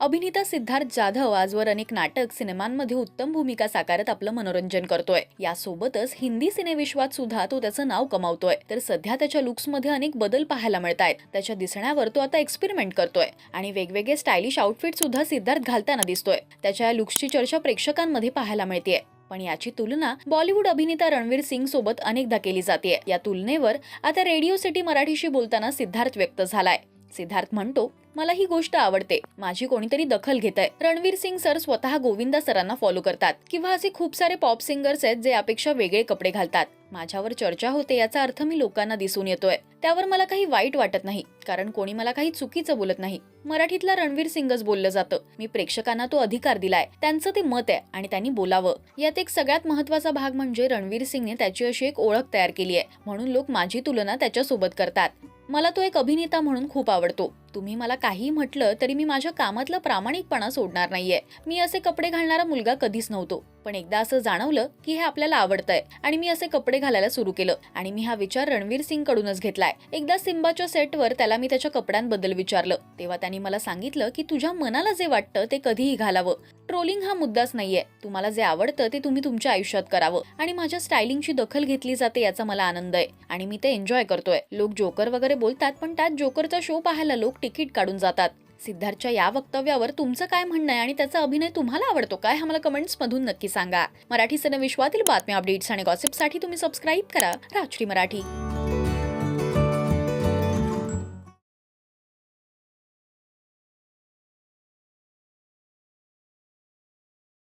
अभिनेता सिद्धार्थ जाधव आजवर अनेक नाटक सिनेमांमध्ये उत्तम भूमिका साकारत आपलं मनोरंजन करतोय. यासोबतच हिंदी सिनेविश्वात सुद्धा तो त्याचं नाव कमावतोय. तर सध्या त्याच्या लुक्समध्ये अनेक बदल पाहायला मिळत आहेत त्याच्या दिसण्यावर तो आता एक्सपेरिमेंट करतोय. आणि वेगवेगळे स्टायलिश आउटफिट सुद्धा सिद्धार्थ घालताना दिसतोय. त्याच्या या लुक्सची चर्चा प्रेक्षकांमध्ये पाहायला मिळतेय. पण याची तुलना बॉलिवूड अभिनेता रणवीर सिंग सोबत अनेकदा केली जाते या तुलनेवर आता रेडिओ सिटी मराठीशी बोलताना सिद्धार्थ व्यक्त झालाय. सिद्धार्थ म्हणतो मला ही गोष्ट आवडते. माझी कोणीतरी दखल घेत आहे रणवीर सिंग सर स्वतः गोविंदा सरांना फॉलो करतात. किंवा असे खूप सारे पॉप सिंगर्स आहेत जे यापेक्षा वेगळे कपडे घालतात. माझ्यावर चर्चा होते याचा अर्थ मी लोकांना दिसून येतोय. त्यावर मला काही वाईट वाटत नाही कारण कोणी मला काही चुकीचं बोलत नाही. मराठीतला रणवीर सिंगच बोललं जातं. मी प्रेक्षकांना तो अधिकार दिलाय. त्यांचं ते मत आहे आणि त्यांनी बोलावं. यात एक सगळ्यात महत्त्वाचा भाग म्हणजे रणवीर सिंगने त्याची अशी एक ओळख तयार केली आहे. म्हणून लोक माझी तुलना त्याच्यासोबत करतात. मला तो एक अभिनेता म्हणून खूप आवडतो. तुम्ही मला काही म्हटलं तरी मी माझ्या कामातला प्रामाणिकपणा सोडणार नाहीये. मी असे कपडे घालणारा मुलगा कधीच नव्हतो. पण एकदा असं जाणवलं की हे आपल्याला आवडतंय आणि मी असे कपडे घालायला सुरू केलं आणि मी हा विचार रणवीर सिंग कडूनच घेतलाय. एकदा सिम्बाच्या सेटवर त्याला मी त्याच्या कपड्यांबद्दल विचारलं. तेव्हा त्यांनी मला सांगितलं की तुझ्या मनाला जे वाटतं ते कधीही घालावं. ट्रोलिंग हा मुद्दाच नाहीये. तुम्हाला जे आवडतं ते तुम्ही तुमच्या आयुष्यात करावं आणि माझ्या स्टायलिंगची दखल घेतली जाते याचा मला आनंद आहे आणि मी ते एन्जॉय करतोय. लोक जोकर वगैरे बोलतात पण त्यात जोकरचा शो पाहायला लोक तिकीट काढून जातात. सिद्धार्थच्या या वक्तव्यावर तुमचं काय म्हणणं आहे आणि त्याचा अभिनय तुम्हाला आवडतो काय हा मला कमेंट्स मधून नक्की सांगा. मराठी सिनेविश्वातील बातम्या अपडेट्स आणि गॉसिपसाठी तुम्ही सबस्क्राईब करा. राजश्री मराठी.